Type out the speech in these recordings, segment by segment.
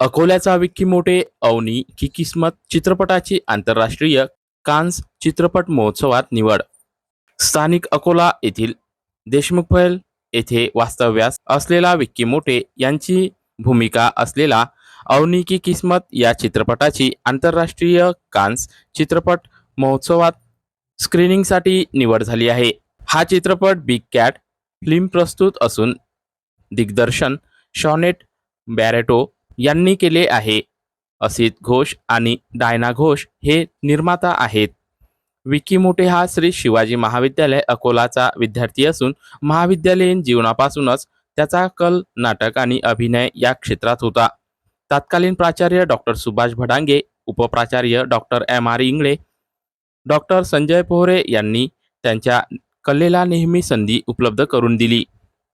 अकोल्याचा विक्की मोठे अवनी की किस्मत चित्रपटाची आंतरराष्ट्रीय कान्स चित्रपट महोत्सवात निवड. स्थानिक अकोला येथील देशमुख फैल येथे वास्तव्यास असलेला विक्की मोठे यांची भूमिका असलेला अवनी की किस्मत या चित्रपटाची आंतरराष्ट्रीय कान्स चित्रपट महोत्सवात स्क्रीनिंगसाठी निवड झाली आहे. हा चित्रपट बिग कॅट फिल्म प्रस्तुत असून दिग्दर्शन शॉनेट बॅरेटो यांनी केले आहे. असित घोष आणि डायना घोष हे निर्माता आहेत. विकी मोठे हा श्री शिवाजी महाविद्यालय अकोलाचा विद्यार्थी असून महाविद्यालयीन जीवनापासूनच त्याचा कल नाटक आणि अभिनय या क्षेत्रात होता. तत्कालीन प्राचार्य doctor Subhash Bhadange उपप्राचार्य doctor M R Ingle doctor Sanjay Pohare यांनी त्यांच्या कलेला नेहमी संधी उपलब्ध करून दिली.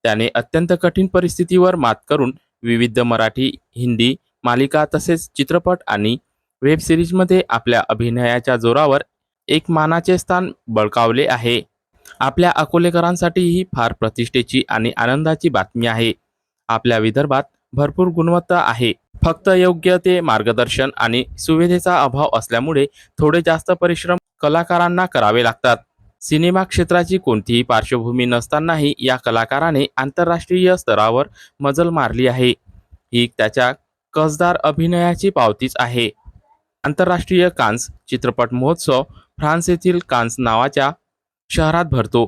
त्याने अत्यंत कठीण परिस्थितीवर मात करून विविध मराठी हिंदी मालिका तसेच चित्रपट आणि वेब सिरीजमध्ये आपल्या अभिनयाच्या जोरावर एक मानाचे स्थान बळकावले आहे. आपल्या अकोलेकरांसाठी ही फार प्रतिष्ठेची आणि आनंदाची बातमी आहे. आपल्या विदर्भात भरपूर गुणवत्ता आहे. फक्त योग्य ते मार्गदर्शन आणि सुविधेचा अभाव असल्यामुळे थोडे जास्त परिश्रम कलाकारांना करावे लागतात. सिनेमा क्षेत्राची कोणतीही पार्श्वभूमी नसतानाही या कलाकाराने आंतरराष्ट्रीय स्तरावर मजल मारली आहे. ही त्याच्या कसदार अभिनयाची पावतीच आहे. आंतरराष्ट्रीय कान्स चित्रपट महोत्सव फ्रान्स येथील कान्स नावाच्या शहरात भरतो.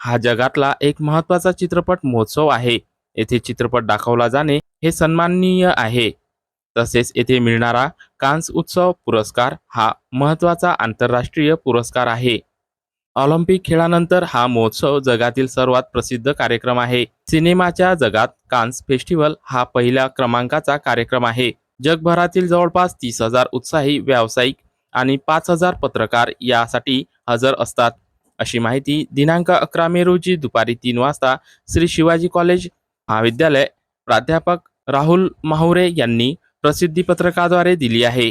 हा जगातला एक महत्त्वाचा चित्रपट महोत्सव आहे. येथे चित्रपट दाखवला जाणे हे सन्माननीय आहे. तसेच येथे मिळणारा कान्स उत्सव पुरस्कार हा महत्त्वाचा आंतरराष्ट्रीय पुरस्कार आहे. ऑलिम्पिक खेळानंतर हा महोत्सव जगातील सर्वात प्रसिद्ध कार्यक्रम आहे. सिनेमाच्या जगात कान्स फेस्टिवल हा पहिल्या क्रमांकाचा कार्यक्रम आहे. जगभरातील जवळपास तीस हजार उत्साही व्यावसायिक आणि पाच हजार पत्रकार यासाठी हजर असतात. अशी माहिती दिनांक अकरा मे रोजी दुपारी तीन वाजता श्री शिवाजी कॉलेज महाविद्यालय प्राध्यापक राहुल माहुरे यांनी प्रसिद्धी पत्रकाद्वारे दिली आहे.